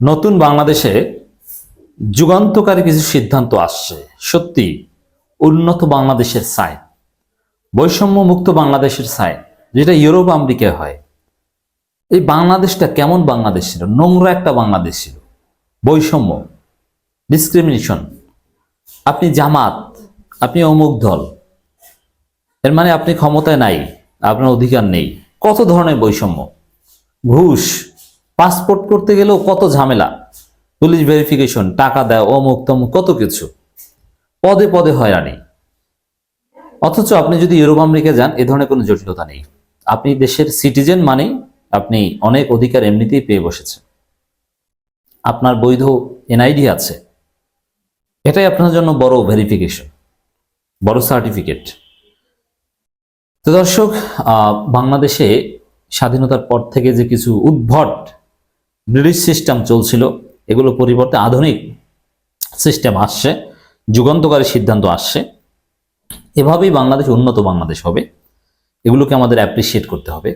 নতুন বাংলাদেশে যুগান্তকারী কিছু সিদ্ধান্ত আসছে। সত্যি, উন্নত বাংলাদেশের সাইন বৈষম্য মুক্ত বাংলাদেশের সাইন, যেটা ইউরোপ, আমেরিকায় হয়। এই বাংলাদেশটা কেমন বাংলাদেশ ছিল? নোংরা একটা বাংলাদেশ ছিল। বৈষম্য ডিসক্রিমিনেশন আপনি জামাত, আপনি অমুক দল, এর মানে আপনি ক্ষমতায় নাই, আপনার অধিকার নেই। কত ধরনের বৈষম্য? ঘুষ পাসপোর্ট করতে গেলেও কত ঝামেলা? পুলিশ ভেরিফিকেশন, টাকা দেয় অমুক তমুক, কত কিছু। পদে পদে হয়রানি। অথচ আপনি যদি ইউরোপ, আমেরিকা যান, এ ধরনের কোনো জটিলতা নেই। আপনি দেশের সিটিজেন মানেই আপনি অনেক অধিকার এমনিতেই পেয়ে বসেছেন। আপনার বৈধ এনআইডি আছে। এটাই আপনার জন্য বড় ভেরিফিকেশন, বড় সার্টিফিকেট। তো দর্শক বাংলাদেশে স্বাধীনতার পর থেকে যে কিছু উদ্ভট ব্রিটিশ সিস্টেম চলছিল, এগুলো পরিবর্তে আধুনিক সিস্টেম আসছে, যুগান্তকারী সিদ্ধান্ত আসছে। এভাবেই বাংলাদেশ উন্নত বাংলাদেশ হবে। এগুলোকে আমাদের অ্যাপ্রিসিয়েট করতে হবে।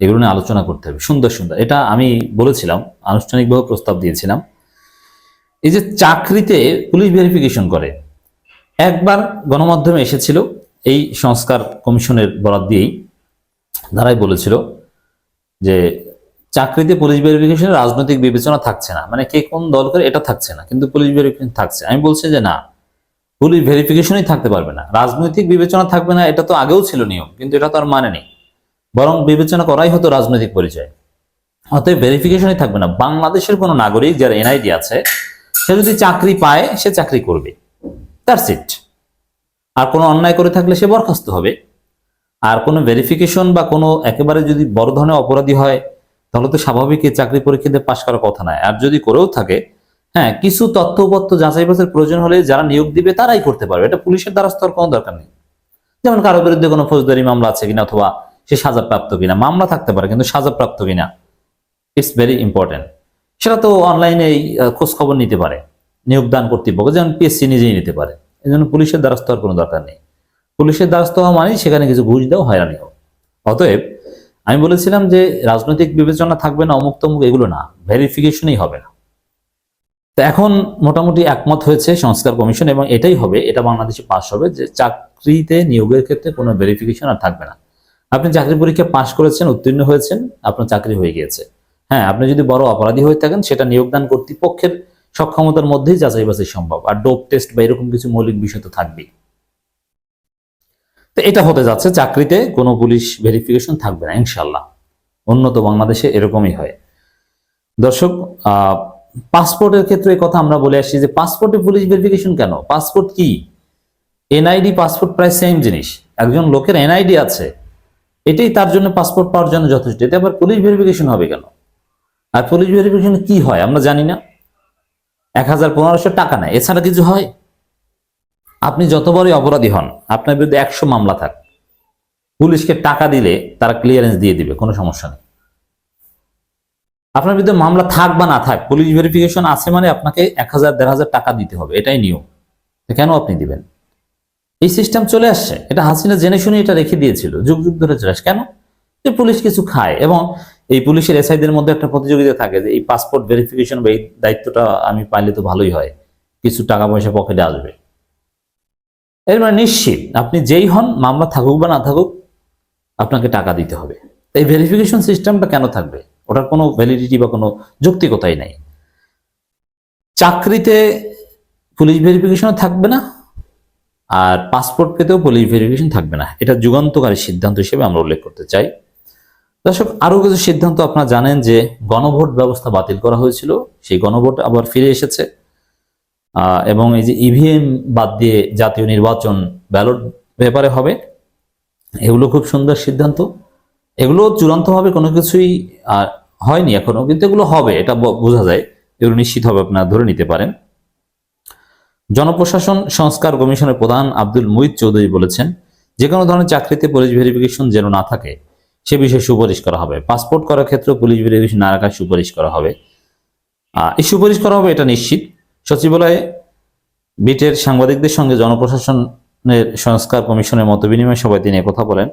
এগুলো নিয়ে আলোচনা করতে হবে। সুন্দর সুন্দর। এটা আমি বলেছিলাম, আনুষ্ঠানিকভাবে প্রস্তাব দিয়েছিলাম। এই যে চাকরিতে পুলিশ ভেরিফিকেশন করে, একবার গণমাধ্যমে এসেছিল, এই সংস্কার কমিশনের বরাদ দিয়েই, তারাই বলেছিল যে চাকরিতে পুলিশ ভেরিফিকেশন রাজনৈতিক বিবেচনা থাকছে না। মানে কে কোন দল করে এটা থাকছে না, কিন্তু পুলিশ ভেরিফিকেশন থাকছে। আমি বলছি যে না পুলিশ ভেরিফিকেশনই থাকতে পারবে না। রাজনৈতিক বিবেচনা থাকবে না, এটা তো আগেও ছিল নিয়ম, কিন্তু এটা তো আর মানে নেই। বরং বিবেচনা করাই হতো রাজনৈতিক পরিচয়। অতএব ভেরিফিকেশনই থাকবে না। বাংলাদেশের কোনো নাগরিক যার এনআইডি আছে, সে যদি চাকরি পায়, সে চাকরি করবে। তার সিট আর কোনো অন্যায় করে থাকলে সে বরখাস্ত হবে। আর কোনো ভেরিফিকেশন বা কোনো একেবারে যদি বড় ধরনের অপরাধী হয় তাহলে তো স্বাভাবিক এই চাকরি পরীক্ষাতে পাশ করার কথা নয়। আর যদি করেও থাকে হ্যাঁ কিছু তথ্যপত্র যাচাই বাছাইয়ের প্রয়োজন হলে যারা নিয়োগ দিবে তারাই করতে পারবে। এটা পুলিশের দ্বারস্থ কোনো দরকার নেই। যেমন কারও বিরুদ্ধে কোনো ফৌজদারি মামলা আছে কিনা অথবা সে সাজাপ্রাপ্ত কিনা, মামলা থাকতে পারে কিন্তু সাজাপ্রাপ্ত কিনা ইটস ভেরি ইম্পর্টেন্ট সেটা তো অনলাইনে খোঁজ খবর নিতে পারে নিয়োগদান কর্তৃপক্ষ, যেমন পিএসসি নিজেই নিতে পারে। এই জন্য পুলিশের দ্বারস্থ হওয়ার কোনো দরকার নেই। পুলিশের দ্বারস্থ হওয়া মানে সেখানে কিছু ঘুষ দেওয়া হয়রানি হোক অতএব আমি বলেছিলাম যে রাজনৈতিক বিবেচনা থাকবে না, অমুক তমুক, এগুলো না। ভেরিফিকেশনই হবে না। তো এখন মোটামুটি একমত হয়েছে সংস্কার কমিশন এবং এটাই হবে, এটা বাংলাদেশে পাশ হবে যে চাকরিতে নিয়োগের ক্ষেত্রে কোনো ভেরিফিকেশন আর থাকবে না। আপনি চাকরি পরীক্ষা পাশ করেছেন, উত্তীর্ণ হয়েছেন, আপনার চাকরি হয়ে গিয়েছে। হ্যাঁ আপনি যদি বড় অপরাধী হয়ে থাকেন, সেটা নিয়োগদান কর্তৃপক্ষের সক্ষমতার মধ্যেই যাচাই বাছাই সম্ভব। আর ডোপ টেস্ট বা এরকম কিছু মৌলিক বিষয় তো থাকবেই। তো এটা হতে যাচ্ছে, চাকরিতে কোনো পুলিশ ভেরিফিকেশন থাকবে না ইনশাল্লাহ উন্নত বাংলাদেশে এরকমই হয়। দর্শক পাসপোর্টের ক্ষেত্রে কথা আমরা বলে আসছি যে পাসপোর্টে পুলিশ ভেরিফিকেশন কেন? পাসপোর্ট কি? এনআইডি পাসপোর্ট প্রায় সেম জিনিস। একজন লোকের এনআইডি আছে, এটাই তার জন্য পাসপোর্ট পাওয়ার জন্য যথেষ্ট। এতে আবার পুলিশ ভেরিফিকেশন হবে কেন? আর পুলিশ ভেরিফিকেশন কি হয় আমরা জানি না। এক হাজার পনেরোশো টাকা নেয়। এছাড়া কিছু হয়? আপনি যত বড়ই অপরাধী হন, আপনার বিরুদ্ধে একশো মামলা থাক। পুলিশকে টাকা দিলে তারা ক্লিয়ারেন্স দিয়ে দিবে, কোনো সমস্যা নেই। আপনার বিরুদ্ধে মামলা থাক বা না থাক, পুলিশ ভেরিফিকেশন আছে মানে আপনাকে এক হাজার, দেড় হাজার টাকা দিতে হবে, এটাই নিয়ম। কেন আপনি দিবেন? এই সিস্টেম চলে আসছে। এটা হাসিনা জেনে শুনে এটা রেখে দিয়েছিল, যুগ যুগ ধরে চলে আসছে। কেন? যে পুলিশ কিছু খায় এবং এই পুলিশের এসআইদের মধ্যে একটা প্রতিযোগিতা থাকে যে এই পাসপোর্ট ভেরিফিকেশন বা এই দায়িত্বটা আমি পাইলে তো ভালোই হয়, কিছু টাকা পয়সা পকেটে আসবে। এর মানে নিশ্চিত, আপনি যেই হন, মামলা থাকুক বা না থাকুক, আপনাকে টাকা দিতে হবে। এই ভেরিফিকেশন সিস্টেমটা কেন থাকবে? ওটার কোনো ভ্যালিডিটি বা কোনো যৌক্তিকতাই নাই। চাকরিতে পুলিশ ভেরিফিকেশন থাকবে না, আর পাসপোর্ট পেতেও পুলিশ ভেরিফিকেশন থাকবে না। এটা যুগান্তকারী সিদ্ধান্ত হিসেবে আমরা উল্লেখ করতে চাই। দর্শক আরও কিছু সিদ্ধান্ত আপনারা জানেন যে গণভোট ব্যবস্থা বাতিল করা হয়েছিল, সেই গণভোট আবার ফিরে এসেছে। এবং এই যে ইভিএম বাদ দিয়ে জাতীয় নির্বাচন ব্যালট ব্যাপারে হবে, এগুলো খুব সুন্দর সিদ্ধান্ত। এগুলো চূড়ান্তভাবে কোনো কিছুই হয়নি এখনও, কিন্তু এগুলো হবে, এটা বোঝা যায়। এগুলো নিশ্চিত হবে, আপনারা ধরে নিতে পারেন। জনপ্রশাসন সংস্কার কমিশনের প্রধান আব্দুল মুহিত চৌধুরী বলেছেন যে কোনো ধরনের চাকরিতে পুলিশ ভেরিফিকেশন যেন না থাকে, সে বিষয়ে সুপারিশ করা হবে। পাসপোর্ট করার ক্ষেত্রে পুলিশ ভেরিফিকেশন না রাখার সুপারিশ করা হবে। এই সুপারিশ করা হবে, এটা নিশ্চিত। সচিবালয়ে বিটের সাংবাদিকদের সঙ্গে জনপ্রশাসনের সংস্কার কমিশনের মত বিনিময় সভায় তিনি কথা বলেন।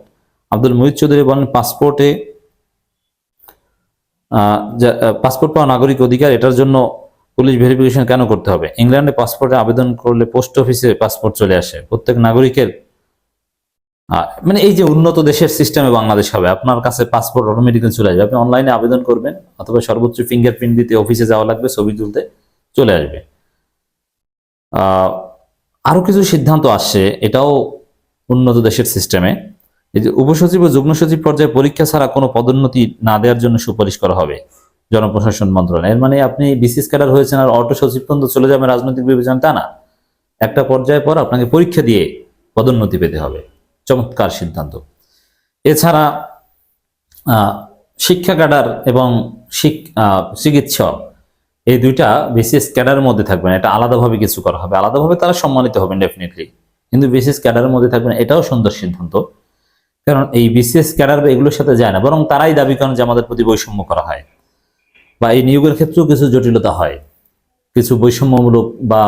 আব্দুল মুহিত চৌধুরী বলেন, পাসপোর্টে পাসপোর্ট পাওয়া নাগরিক অধিকার, এটার জন্য পুলিশ ভেরিফিকেশন কেন করতে হবে? ইংল্যান্ডে পাসপোর্টে আবেদন করলে পোস্ট অফিসে পাসপোর্ট চলে আসে। প্রত্যেক নাগরিকের মানে এই যে উন্নত দেশের সিস্টেমে বাংলাদেশ হবে, আপনার কাছে পাসপোর্ট অটোমেটিক্যালি চলে আসবে। আপনি অনলাইনে আবেদন করবেন, অথবা সর্বোচ্চ ফিঙ্গারপ্রিন্ট দিতে অফিসে যাওয়া লাগবে, ছবি তুলতে চলে আসবে। আহ, আরও কিছু সিদ্ধান্ত আসছে এটাও উন্নত দেশের সিস্টেমে এই যে উপসচিব ও যুগ্ম সচিব পর্যায়ে পরীক্ষা ছাড়া কোনো পদোন্নতি না দেওয়ার জন্য সুপারিশ করা হবে জনপ্রশাসন মন্ত্রণালয়। এর মানে আপনি বিসিএস ক্যাডার হয়েছেন আর অটো সচিব পর্যন্ত চলে যাবেন রাজনৈতিক বিবেচনা তা না। একটা পর্যায়ে পর আপনাকে পরীক্ষা দিয়ে পদোন্নতি পেতে হবে। চমৎকার সিদ্ধান্ত। এছাড়া শিক্ষা ক্যাডার এবং চিকিৎসক এই দুইটা বিসিএস ক্যাডারের মধ্যে থাকবেন এটা আলাদাভাবে কিছু করা হবে। আলাদাভাবে তারা সম্মানিত হবেন ডেফিনেটলি কিন্তু বিসিএস ক্যাডারের মধ্যে থাকবেন এটাও সুন্দর সিদ্ধান্ত। কারণ এই বিসিএস ক্যাডার এগুলোর সাথে যায় না, বরং তারাই দাবি করেন যে আমাদের প্রতি বৈষম্য করা হয়। বা এই নিয়োগের ক্ষেত্রেও কিছু জটিলতা হয়। কিছু বৈষম্যমূলক বা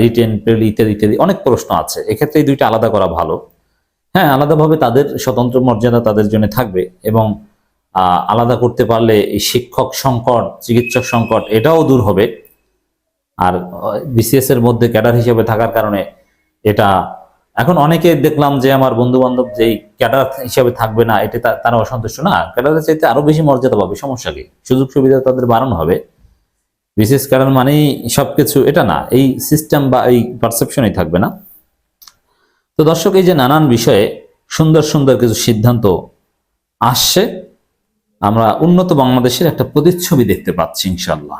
রিটেন পেল ইত্যাদি ইত্যাদি অনেক প্রশ্ন আছে। এক্ষেত্রে এই দুইটা আলাদা করা ভালো। হ্যাঁ আলাদাভাবে তাদের স্বতন্ত্র মর্যাদা তাদের জন্য থাকবে এবং আলাদা করতে পারলে শিক্ষক সংকট, চিকিৎসক সংকট, এটাও দূর হবে। আর বিসিএস এর মধ্যে ক্যাডার হিসেবে থাকার কারণে এটা, এখন অনেকে দেখলাম যে আমার বন্ধু বান্ধব যেই ক্যাডার হিসেবে থাকবে না এটা তারা অসন্তুষ্ট না। ক্যাডারের চাইতে আরও বেশি মর্যাদা পাবে, সমস্যা কি? সুযোগ সুবিধা তাদের বাড়ানো হবে। বিশেষ কারণ মানেই সবকিছু, এটা না, এই সিস্টেম বা এই পারসেপশনই থাকবে না। তো দর্শক, এই যে নানান বিষয়ে সুন্দর সুন্দর কিছু সিদ্ধান্ত আসছে। আমরা উন্নত বাংলাদেশের একটা প্রতিচ্ছবি দেখতে পাচ্ছি ইনশাল্লাহ